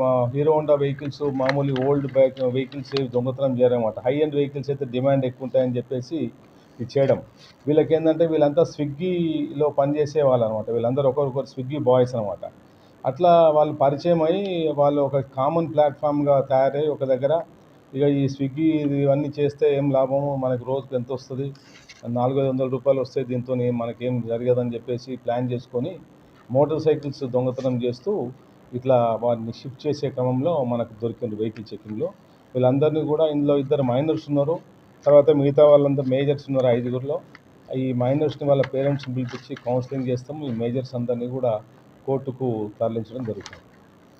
మా Hero Honda vehicles మామూలు old bike vehicles దొంగతనం చేయరన్నమాట హై అండ్ వెహికల్స్ అయితే డిమాండ్ ఎక్కువ ఉంటాయని చెప్పేసి ఇది చేయడం. వీళ్ళకి ఏంటంటే వీళ్ళంతా స్విగ్గీలో పనిచేసే వాళ్ళు అనమాట వీళ్ళందరూ ఒకరికొకరు స్విగ్గీ బాయ్స్ అనమాట. అట్లా వాళ్ళు పరిచయం అయ్యి వాళ్ళు ఒక కామన్ ప్లాట్ఫామ్గా తయారై ఒక దగ్గర ఇక ఈ స్విగ్గీ ఇవన్నీ చేస్తే ఏం లాభము? మనకు రోజుకి ఎంత వస్తుంది? నాలుగు ఐదు వందల రూపాయలు వస్తే దీంతో మనకేం జరగదని చెప్పేసి ప్లాన్ చేసుకొని మోటార్ సైకిల్స్ దొంగతనం చేస్తూ ఇట్లా వారిని షిఫ్ట్ చేసే క్రమంలో మనకు దొరికింది వెహికల్ చెకింగ్లో. వీళ్ళందరినీ కూడా ఇందులో ఇద్దరు మైనర్స్ ఉన్నారు. తర్వాత మిగతా వాళ్ళందరూ మేజర్స్ ఉన్నారు ఐదుగురిలో. ఈ మైనర్స్ని వాళ్ళ పేరెంట్స్ని పిలిపించి కౌన్సిలింగ్ చేస్తాం. ఈ మేజర్స్ అందరినీ కూడా కోర్టుకు తరలించడం జరుగుతుంది.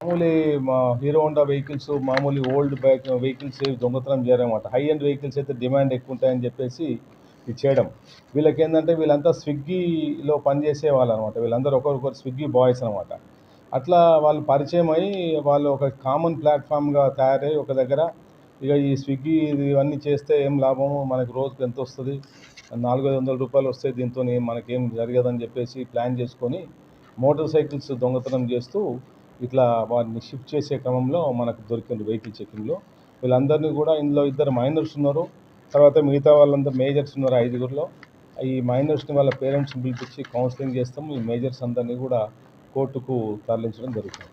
మామూలు మా హీరో హోండా వెహికల్స్ మామూలు ఓల్డ్ బైక్ వెహికల్స్ దొంగతనం చేయరన్నమాట హై అండ్ వెహికల్స్ అయితే డిమాండ్ ఎక్కువ ఉంటాయని చెప్పేసి ఇది చేయడం. వీళ్ళకి ఏంటంటే వీళ్ళంతా స్విగ్గీలో పనిచేసే వాళ్ళు అనమాట వీళ్ళందరూ ఒకరికొకరు స్విగ్గీ బాయ్స్ అనమాట అట్లా వాళ్ళు పరిచయం అయ్యి వాళ్ళు ఒక కామన్ ప్లాట్ఫామ్గా తయారై ఒక దగ్గర ఇక ఈ స్విగ్గీ ఇవన్నీ చేస్తే ఏం లాభము? మనకు రోజుకి ఎంత వస్తుంది? నాలుగు ఐదు వందల రూపాయలు వస్తే దీంతో మనకేం జరగదని చెప్పేసి ప్లాన్ చేసుకొని మోటార్ సైకిల్స్ దొంగతనం చేస్తూ ఇట్లా వారిని షిఫ్ట్ చేసే క్రమంలో మనకు దొరికింది వెహికల్ చెకింగ్లో. వీళ్ళందరినీ కూడా ఇందులో ఇద్దరు మైనర్స్ ఉన్నారు. తర్వాత మిగతా వాళ్ళందరూ మేజర్స్ ఉన్నారు ఐదుగురిలో. ఈ మైనర్స్ని వాళ్ళ పేరెంట్స్ని పిలిపించి కౌన్సిలింగ్ చేస్తాం ఈ మేజర్స్ అందరినీ కూడా కోర్టుకు తరలించడం జరుగుతుంది.